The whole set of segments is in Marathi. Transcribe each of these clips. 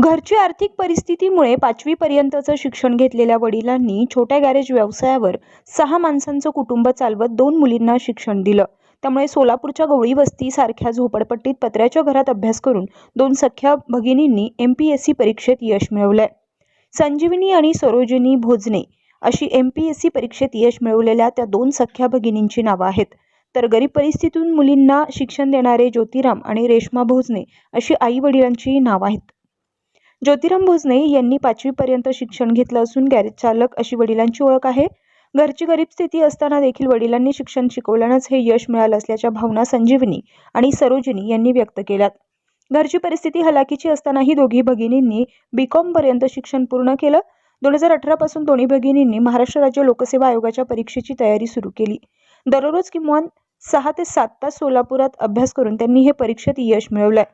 घरची आर्थिक परिस्थितीमुळे पाचवीपर्यंतचं शिक्षण घेतलेल्या वडिलांनी छोट्या गॅरेज व्यवसायावर सहा माणसांचं कुटुंब चालवत दोन मुलींना शिक्षण दिलं. त्यामुळे सोलापूरच्या गवळी वस्ती सारख्या झोपडपट्टीत पत्र्याच्या घरात अभ्यास करून दोन सख्या भगिनींनी एम पी एस सी परीक्षेत यश मिळवलंय. संजीवनी आणि सरोजिनी भोजने अशी एम पी एस सी परीक्षेत यश मिळवलेल्या त्या दोन सख्या भगिनींची नावं आहेत. तर गरीब परिस्थितीतून मुलींना शिक्षण देणारे ज्योतिराम आणि रेश्मा भोजने अशी आई वडिलांची नावं आहेत. ज्योतिराम भोजने यांनी पाचवीपर्यंत शिक्षण घेतलं असून गॅरेज चालक अशी वडिलांची ओळख आहे. घरची गरीब स्थिती असताना देखील वडिलांनी शिक्षण शिकवल्यानंच हे यश मिळालं असल्याच्या भावना संजीवनी आणि सरोजिनी यांनी व्यक्त केल्यात. घरची परिस्थिती हलाखीची असतानाही दोघी भगिनींनी बी पर्यंत शिक्षण पूर्ण केलं. दोन हजार अठरापासून दोन्ही भगिनींनी महाराष्ट्र राज्य लोकसेवा आयोगाच्या परीक्षेची तयारी सुरू केली. दररोज किमान सहा ते सात तास सोलापुरात अभ्यास करून त्यांनी हे परीक्षेत यश मिळवलंय.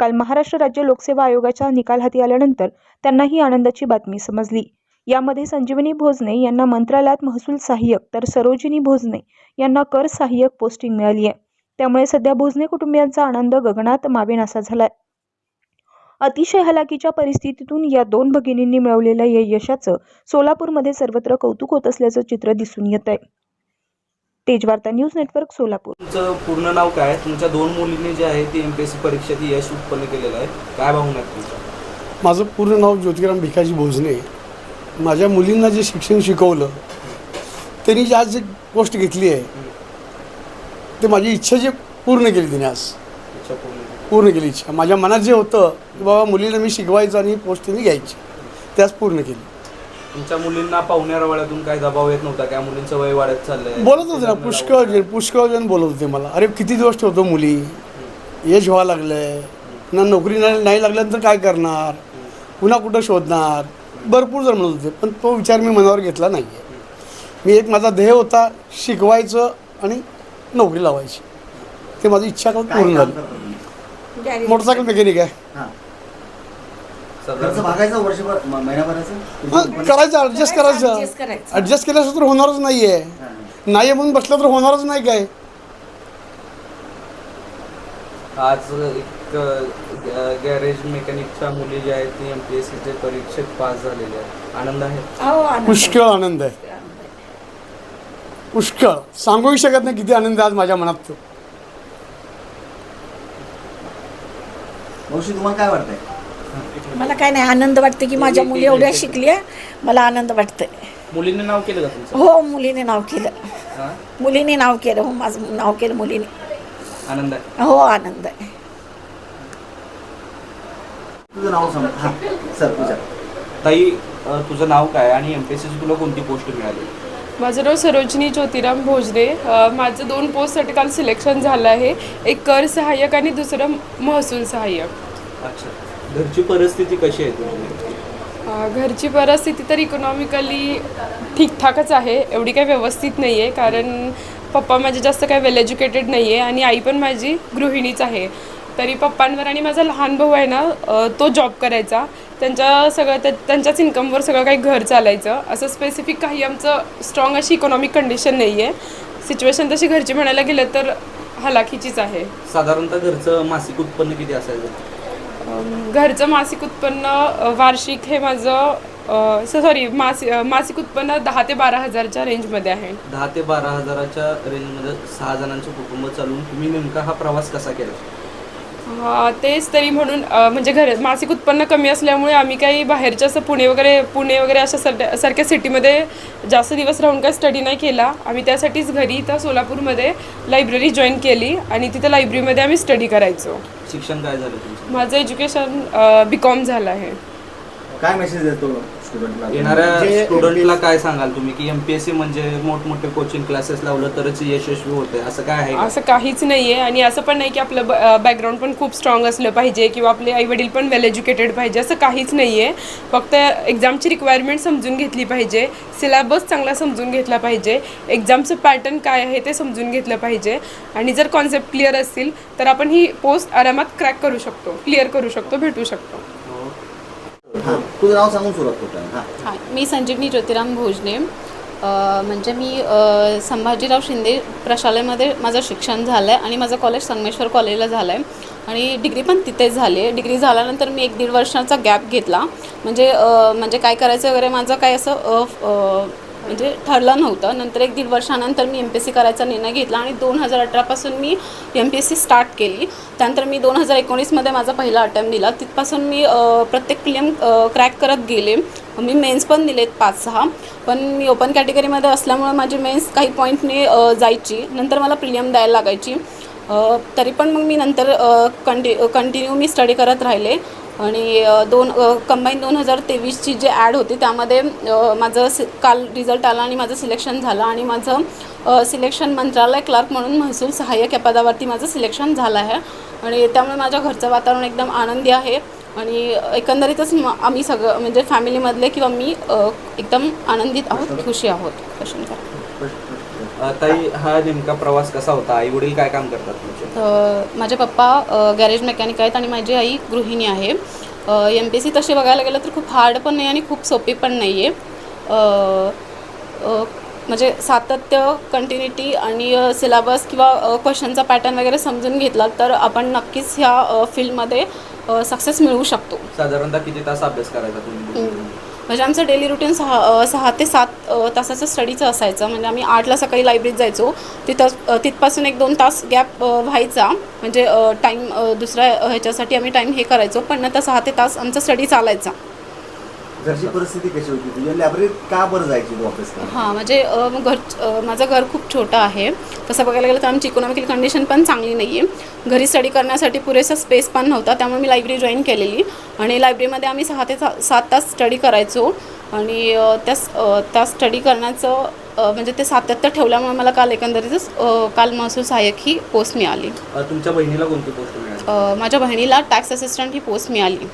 काल महाराष्ट्र राज्य लोकसेवा आयोगाचा निकाल हाती आल्यानंतर त्यांना ही आनंदाची बातमी समजली. यामध्ये संजीवनी भोजने यांना मंत्रालयात महसूल सहाय्यक तर सरोजिनी भोजने यांना कर सहाय्यक पोस्टिंग मिळाली आहे. त्यामुळे सध्या भोजने कुटुंबियांचा आनंद गगनात मावेनासा झालाय. अतिशय हलाखीच्या परिस्थितीतून या दोन भगिनींनी मिळवलेल्या या यशाचं सोलापूरमध्ये सर्वत्र कौतुक होत असल्याचं चित्र दिसून येत आहे तेजवार्ता न्यूज नेटवर्क सोलापूर. तुमचं पूर्ण नाव काय तुमच्या दोन मुलींनी जे आहे ती एम पी एस सी परीक्षेत यश उत्पन्न केलेलं आहे. काय भावना आहेत तुमच्या? माझं पूर्ण नाव ज्योतिराम भिकाजी भोजने. माझ्या मुलींना जे शिक्षण शिकवलं त्यांनी जी आज जी गोष्ट घेतली आहे ते माझी इच्छा जे पूर्ण केली तिने आज. इच्छा पूर्ण केली. पूर्ण केली इच्छा. माझ्या मनात जे होतं की बाबा मुलीला मी शिकवायचं आणि पोस्ट तिने घ्यायची ते आज पूर्ण केली. तुमच्या मुलींना पाहुण्या वळ्यातून काय दबाव येत नव्हता काय मुलींचं वय वाढत चाललंय. बोलत होते ना पुष्कळ जण पुष्कळ जण बोलत होते मला. अरे किती दिवस ठेवतो मुली? यश व्हावं लागलंय. ना नोकरी नाही नाही लागल्यानंतर काय करणार? पुन्हा कुठं शोधणार? भरपूर जण म्हणत होते पण तो विचार मी मनावर घेतला नाही आहे मी एक माझा ध्येय होता शिकवायचं आणि नोकरी लावायची. ते माझी इच्छा पूर्ण झाली. मोटरसायकल मेकॅनिक आहे. खर्च भागायचं वर्षभर? म- महिनाभराचं? करायचं ॲडजस्ट करायचं adjust करायचं. ॲडजस्ट केल्याशिवाय तर होणारच नाही आहे हां. नाही म्हणून बसलं तर होणारच नाही काय. आज एक गॅरेज मेकॅनिकच्या मुली ज्या आहेत ती एम पी एस सीच्या परीक्षेत पास झालेल्या आहेत. आनंद आहे? हो आनंद पुष्कळ आनंद आहे. पुष्कळ. सांगूही शकत नाही किती आनंद आहे आज माझ्या मनात तो. मावशी तुम्हाला काय वाटतंय? मला काय नाही आनंद वाटते की माझ्या मुली एवढ्या शिकल्या मला आनंद वाटतंय. मुलींनी नाव केलं का तुमचं? हो मुलीने नाव केलं. हा? मुलीने नाव केलं हो माझं नाव केलं मुलीने. आनंद आहे. हो आनंद आहे. तुझं नाव सांग. हां सर तुझ्या. ताई अ, तुझं नाव काय आणि एम पी एस तुला कोणती पोस्ट मिळाली? माझं नाव सरोजिनी ज्योतिराम भोजने अ, माझं दोन पोस्टसाठी काल सिलेक्शन झालं आहे. एक कर सहाय्यक आणि दुसरं महसूल सहाय्यक. अच्छा. घरची परिस्थिती कशी आहे घरची परिस्थिती तर इकॉनॉमिकली ठीकठाकच आहे. एवढी काही व्यवस्थित नाही आहे कारण पप्पा माझे जास्त काही वेल एज्युकेटेड नाही आहे आणि आई पण माझी गृहिणीच आहे. तरी पप्पांवर आणि माझा लहान भाऊ आहे ना तो जॉब करायचा. त्यांच्या सगळं त्या त्यांच्याच इन्कमवर सगळं काही घर चालायचं. असं स्पेसिफिक काही आमचं स्ट्रॉंग अशी इकॉनॉमिक कंडिशन नाही आहे सिच्युएशन तशी घरची म्हणायला गेलं तर हलाखीचीच आहे. साधारणतः घरचं मासिक उत्पन्न किती असायचं? घरचं मासिक उत्पन्न वार्षिक हे माझं सॉरी मासिक मासिक उत्पन्न दहा ते बारा हजारच्या रेंजमध्ये आहे. दहा ते बारा हजाराच्या रेंजमध्ये सहा जणांचं कुटुंब चालवून तुम्ही नेमका हा प्रवास कसा केला? तेच तरी म्हणून म्हणजे घर मासिक उत्पन्न कमी असल्यामुळे आम्ही काही बाहेरच्या असं पुणे वगैरे पुणे वगैरे अशा सर सारख्या सिटीमध्ये जास्त दिवस राहून काही स्टडी नाही केला. आम्ही त्यासाठीच घरी इथं सोलापूरमध्ये लायब्ररी जॉईन केली आणि तिथं लायब्ररीमध्ये आम्ही स्टडी करायचो. शिक्षण काय झालं तुमचं? माझं एज्युकेशन बी कॉम झालं आहे. काय मेसेज देतो? स्टुडंटला येणाऱ्या स्टुडंटला काय सांगाल तुम्ही? की एमपीएससी म्हणजे मोठमोठे कोचिंग क्लासेस लावलं तरच यशस्वी होते. असं काय आहे? असं काहीच नाही आहे आणि असं पण नाही की आपलं बॅकग्राऊंड पण खूप स्ट्रॉंग असलं पाहिजे किंवा आपले आईवडील पण वेल एज्युकेटेड पाहिजे. असं काहीच नाही आहे फक्त एक्झामची रिक्वायरमेंट समजून घेतली पाहिजे. सिलेबस चांगला समजून घेतला पाहिजे. एक्झामचं पॅटर्न काय आहे ते समजून घेतलं पाहिजे. आणि जर कॉन्सेप्ट क्लिअर असतील तर आपण ही पोस्ट आरामात क्रॅक करू शकतो. क्लिअर करू शकतो भेटू शकतो. हां तुझं नाव सांगून सुरुवात करतो हां. हां मी संजीवनी ज्योतिराम भोजने. म्हणजे मी अ, संभाजीराव शिंदे प्रशालेमध्ये माझं शिक्षण झालं आहे आणि माझं कॉलेज संगमेश्वर कॉलेजला झालं आहे आणि डिग्री पण तिथेच झाली. आहे डिग्री झाल्यानंतर मी एक दीड वर्षाचा गॅप घेतला. म्हणजे अ, म्हणजे काय करायचं वगैरे माझं काय असं अ, अ, म्हणजे ठरलं नव्हतं. नंतर एक दीड वर्षानंतर मी एम पी एस सी करायचा निर्णय घेतला आणि दोन हजार अठरापासून मी M P S C start केली. त्यानंतर मी दोन हजार एकोणीसमध्ये माझा पहिला अटेम्प्ट दिला. तिथपासून मी प्रत्येक प्रिलियम क्रॅक करत गेले. मी मेन्स पण दिलेत पाच सहा. पण मी ओपन कॅटेगरीमध्ये असल्यामुळे माझी मेन्स काही पॉईंटने जायची. नंतर मला प्रिलियम द्यायला लागायची. तरी पण मग मी नंतर कंटि कंटिन्यू मी स्टडी करत राहिले. आणि दोन कंबाईन दोन हजार तेवीसची जे ॲड होती त्यामध्ये माझं सि काल रिझल्ट आला आणि माझं सिलेक्शन झालं आणि माझं सिलेक्शन मंत्रालय क्लार्क म्हणून महसूल सहाय्यक या पदावरती माझं सिलेक्शन झालं आहे. आणि त्यामुळे माझ्या घरचं वातावरण एकदम आनंदी आहे. आणि एकंदरीतच म आम्ही सगळं म्हणजे फॅमिलीमधले किंवा मी एकदम आनंदित आहोत खुशी आहोत. क्वेश्चन करा ताई हा नेमका प्रवास कसा होता? आई वडील काय काम करतात तुमचे? माझे पप्पा गॅरेज मेकॅनिक आहेत आणि माझी आई गृहिणी आहे. एम पी सी तशी बघायला गेलं तर खूप हार्ड पण नाही आणि खूप सोपी पण नाही आहे म्हणजे सातत्य कंटिन्युटी आणि सिलेबस किंवा क्वेश्चनचा पॅटर्न वगैरे समजून घेतला तर आपण नक्कीच ह्या फील्डमध्ये सक्सेस मिळवू शकतो. साधारणतः किती तास अभ्यास करायचा तुम्ही? म्हणजे आमचं डेली रुटीन सहा सहा ते सात तासाचं स्टडीचं असायचं. म्हणजे आम्ही आठला सकाळी लायब्ररीत जायचो. तिथं तिथपासून एक दोन तास गॅप व्हायचा. म्हणजे टाईम दुसऱ्या ह्याच्यासाठी आम्ही टाईम हे करायचो. पण नंतर सहा ते तास आमचा स्टडी चालायचा. घरची परिस्थिती कशी होती? तुझ्या लायब्ररीत का बरं जायची तू ऑफिस हां म्हणजे मग घर माझं घर खूप छोटं आहे. तसं बघायला गेलं तर आमची इकॉनॉमिकल कंडिशन पण चांगली नाही आहे घरी स्टडी करण्यासाठी पुरेसा स्पेस पण नव्हता त्यामुळे मी लायब्ररी जॉईन केलेली. आणि लायब्ररीमध्ये आम्ही सहा ते सात तास स्टडी करायचो. आणि त्या त्या स्टडी करण्याचं म्हणजे ते सातत्य ठेवल्यामुळे मला काल एकंदरीतच काल महसूल सहाय्यक ही पोस्ट मिळाली. तुमच्या बहिणीला कोणती पोस्ट मिळाली? माझ्या बहिणीला टॅक्स असिस्टंट ही पोस्ट मिळाली.